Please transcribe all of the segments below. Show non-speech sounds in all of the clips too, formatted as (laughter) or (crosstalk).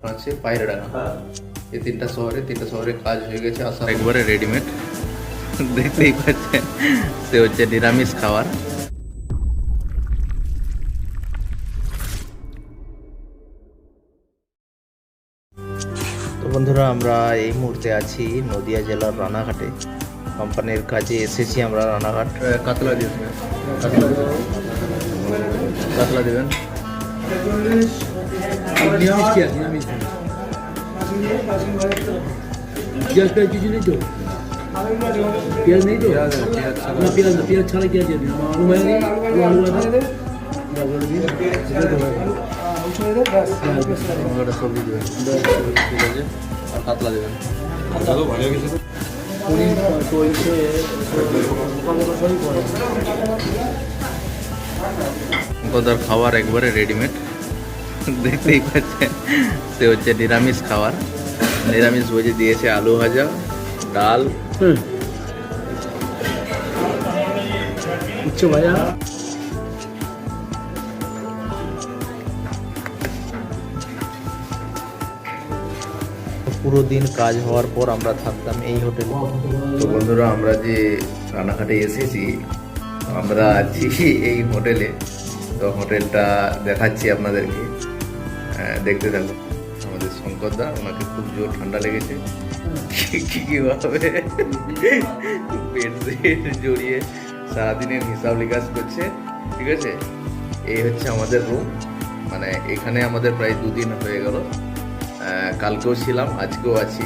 আছে পায়রাডাঙ্গা এই তিনটা শহরে তিনটা শহরে কাজ হয়ে গেছে আসা একবারে রেডিমেড (laughs) দেখতেই পাচ্ছেন সে হচ্ছে নিরামিষ খাবার। তো বন্ধুরা আমরা এই মুহূর্তে আছি নদিয়া জেলার রানাঘাটে। কোম্পানির কাজে এসেছি আমরা রানাঘাট। কাতলা কাতলা কাতলা দেবেন। নিরামিষ কি আছে নিরামিষ পেঁয়াজ পেঁয়াজ কিছু নেই তো পেঁয়াজ নেই তো না পেঁয়াজ না পেঁয়াজ ছাড়া কি আছে আলু ভাজা নেই আলু সবজি দেবেন ঠিক আছে আর কাতলা দেবেন পনির চলছে গদার খাবার একবারে রেডিমেড দেখতেই পাচ্ছেন সে হচ্ছে নিরামিষ খাবার নিরামিষ ভোজে দিয়েছে আলু ভাজা ডাল। উচ্চ ভাজা। পুরো দিন কাজ হওয়ার পর আমরা থাকতাম এই হোটেলে। তো বন্ধুরা আমরা যে রানাঘাটে এসেছি আমরা আছি এই হোটেলে। তো হোটেলটা দেখাচ্ছি আপনাদেরকে। দেখতে থাকুন। আমাদের শঙ্করদা ওনাকে খুব জোর ঠান্ডা লেগেছে। কি- কীভাবে বেডশিট জড়িয়ে সারাদিনের হিসাব নিকাশ করছে, ঠিক আছে? এই হচ্ছে আমাদের রুম মানে এখানে আমাদের প্রায় দুদিন হয়ে গেল। কালকেও ছিলাম, আজকেও আছি।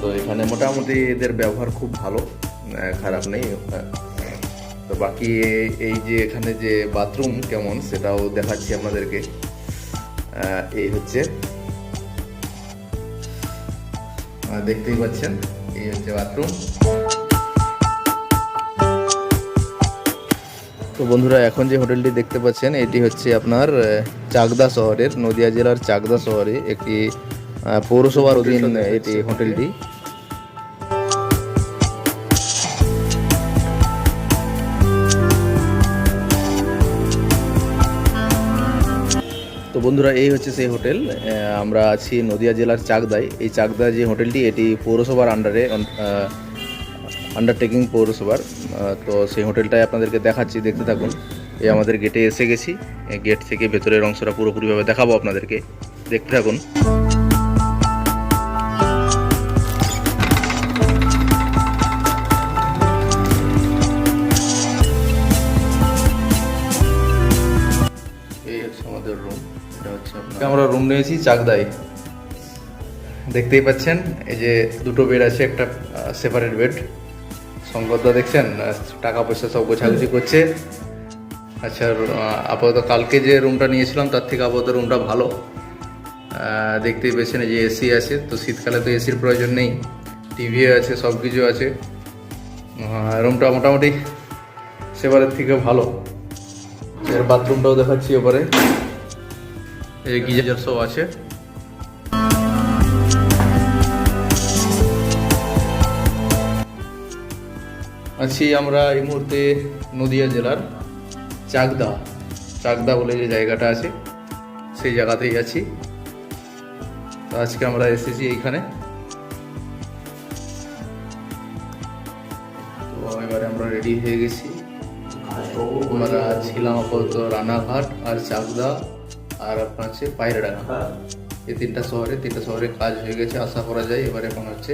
তো এখানে মোটামুটি এদের ব্যবহার খুব ভালো। খারাপ নেই। তো বাকি এই যে এখানে যে বাথরুম কেমন সেটাও দেখাচ্ছি আপনাদেরকে। এই হচ্ছে দেখতেই পাচ্ছেন এই হচ্ছে বাথরুম তো বন্ধুরা এখন যে হোটেলটি দেখতে পাচ্ছেন এটি হচ্ছে আপনার চাকদা শহরের নদিয়া জেলার চাকদা শহরে একটি আহ, পৌরসভার অধীন এটি হোটেলটি। বন্ধুরা, এই হচ্ছে সেই হোটেল। আমরা আছি নদিয়া জেলার চাকদায়। এই চাকদা যে হোটেলটি, এটি পৌরসভার আন্ডারে আন্ডারটেকিং পৌরসভার। তো সেই হোটেলটাই আপনাদেরকে দেখাচ্ছি, দেখতে থাকুন। এই আমাদের গেটে এসে গেছি। গেট থেকে ভেতরের অংশটা পুরোপুরিভাবে দেখাবো আপনাদেরকে। দেখতে থাকুন। এই আমাদের রুম এটা হচ্ছে আমরা রুম নিয়েছি, চাকদাই। দেখতেই পাচ্ছেন, এই যে দুটো বেড আছে, একটা সেপারেট বেড শঙ্করদা দেখছেন টাকা পয়সা সব গোছাগুছি করছে। আচ্ছা আপাতত কালকে যে রুমটা নিয়েছিলাম, তার থেকে আপাতত রুমটা ভালো। দেখতেই পেয়েছেন যে এসি আছে, তো শীতকালে তো এসির প্রয়োজন নেই। টিভি আছে সব কিছু আছে রুমটা মোটামুটি সেবারের থেকে ভালো। এর বাথরুমটাও দেখাচ্ছি এবারে এই আছে। আছি আমরা এই মুহূর্তে নদিয়া জেলার চাকদা। চাকদা বলে যে জায়গাটা আছে, সেই জায়গাতেই আছি। তো আজকে আমরা এসেছি এইখানে। তো এবারে আমরা রেডি হয়ে গেছি। আমরা ছিলাম আপাতত রানাঘাট আর চাকদা। আর আপনার হচ্ছে পায়রাডাঙ্গা এই তিনটা শহরে তিনটা শহরে কাজ হয়ে গেছে আশা করা যায়। এবারে এখন হচ্ছে